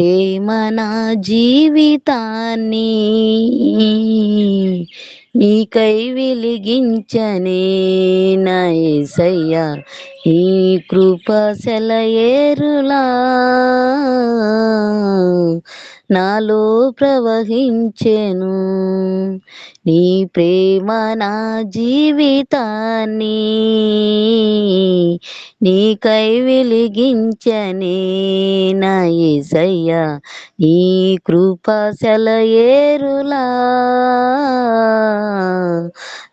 ప్రేమ నా జీవితాన్ని నీకై వెలిగించనే నా ఏసయ్యా. ఈ కృప సెలయేరులా. నాలో ప్రవహించెను. నీ ప్రేమ నా జీవితాన్ని. నీకై వెలిగించనే నా యేసయ్యా నీ కృప సెలయేరులా.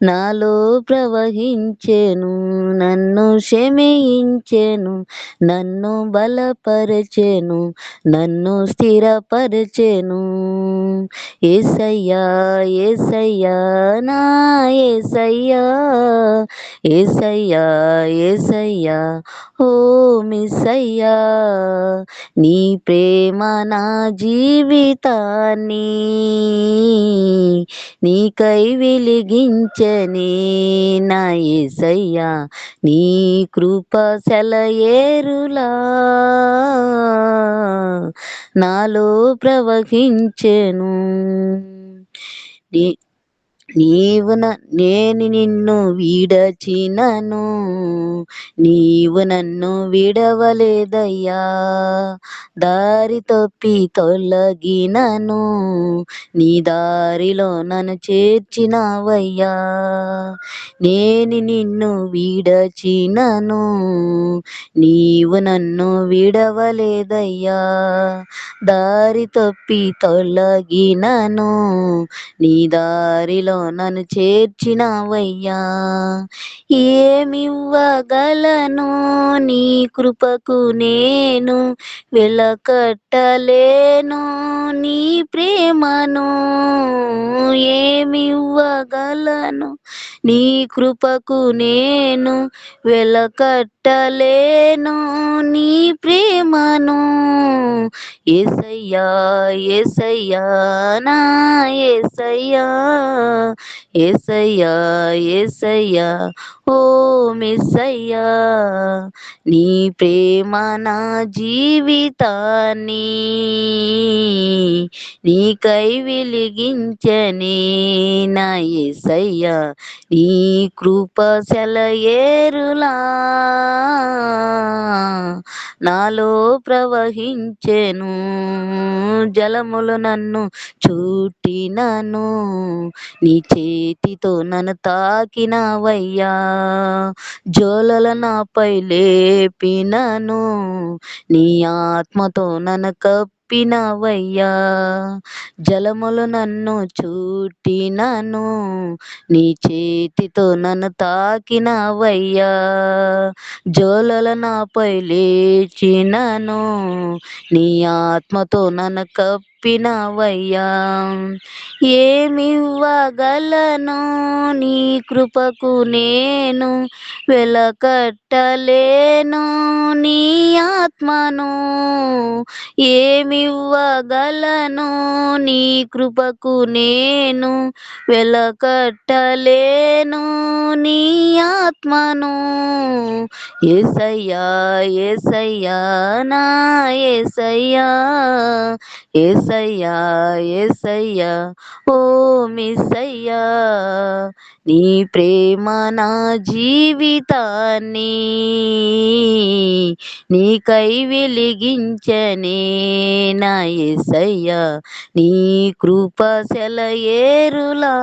నాలో ప్రవహించెను. నన్ను క్షమించెను నన్ను బలపరచెను నన్ను స్థిరపరచెను. ఏసయ్యా ఏసయ్యా నా ఏసయ్యా ఏసయ్యా ఏసయ్యా ఓ మిసయ్యా నీ ప్రేమ నా జీవితాన్ని. నీకై వెలిగించని నా ఏసయ్యా నీ కృప సెలయేరులా. నాలో ప్రవహించెను. నీవున నేను నిన్ను విడచినను. నీవు నన్ను విడవలేదయ్యా. దారి తప్పి తొలగినను. నీ దారిలో నన్ను చేర్చినవయ్యా. నేను నిన్ను విడచినను. నీవు నన్ను విడవలేదయ్యా. దారి తప్పి తొలగినను. నీ దారిలో నన్ను చేర్చినవయ్యా. ఏమివ్వగలను నీ కృపకు నేను వెలకట్టలేను నీ ప్రేమను. ఏమివ్వగలను నీ కృపకు నేను వెలకట్టలేను నీ ప్రేమను. ఏసయ్యా ఏసయ్యా నా ఏసయ్యా ఏసయ్యా ఏసయ్యా ఓ మిస్సయ్యా నీ ప్రేమ నా జీవితాన్ని నీకై వెలిగించని నా ఏసయ్యా నీ కృప సెలయేరులా. నాలో ప్రవహించెను జలములు నన్ను చూటినను నీ చేతితో నన్ను తాకినవయ్యా. జోలల నాపై లేపినను నీ ఆత్మతో నన్ను కప్పినవయ్యా. జలములు నన్ను చూటినను నీ చేతితో నన్ను తాకినవయ్యా. జోలల నాపై లేచినను నీ ఆత్మతో నన్ను చెప్పినవయ్యా. ఏమివ్వగలను నీ కృపకు నేను వెలకట్టలేను నీ ఆత్మను. ఏమివ్వగలను నీ కృపకు నేను వెలకట్టలేను నీ ఆత్మను. ఏసయ్యా ఏసయ్యా నా ఏసయ్యా ఏసయ్యా ఏసయ్యా ఓ మిస్సయ్యా నీ ప్రేమ నా జీవితాన్ని నీకై వెలిగించనే నా ఏసయ్యా నీ కృప సెలయేరులా.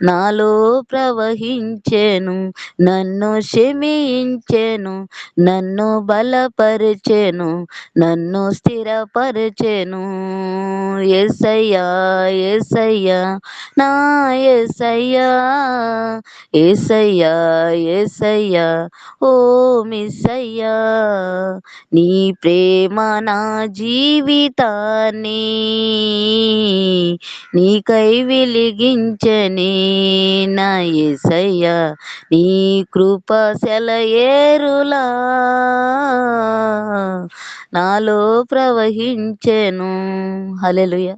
నాలో ప్రవహించెను నన్ను క్షమించెను నన్ను బలపరిచెను నన్ను స్థిరపరిచెను. ఎసయ్యా ఎసయ్యా నా ఎసయ్యా ఏసయ్యా ఏసయ్యా ఓ మిస్సయ్యా నీ ప్రేమ నా జీవితాన్ని నీకై వెలిగించని ఏసయ్యా నీ కృప సెలయేరులా. నాలో ప్రవహించెను. హలెలుయా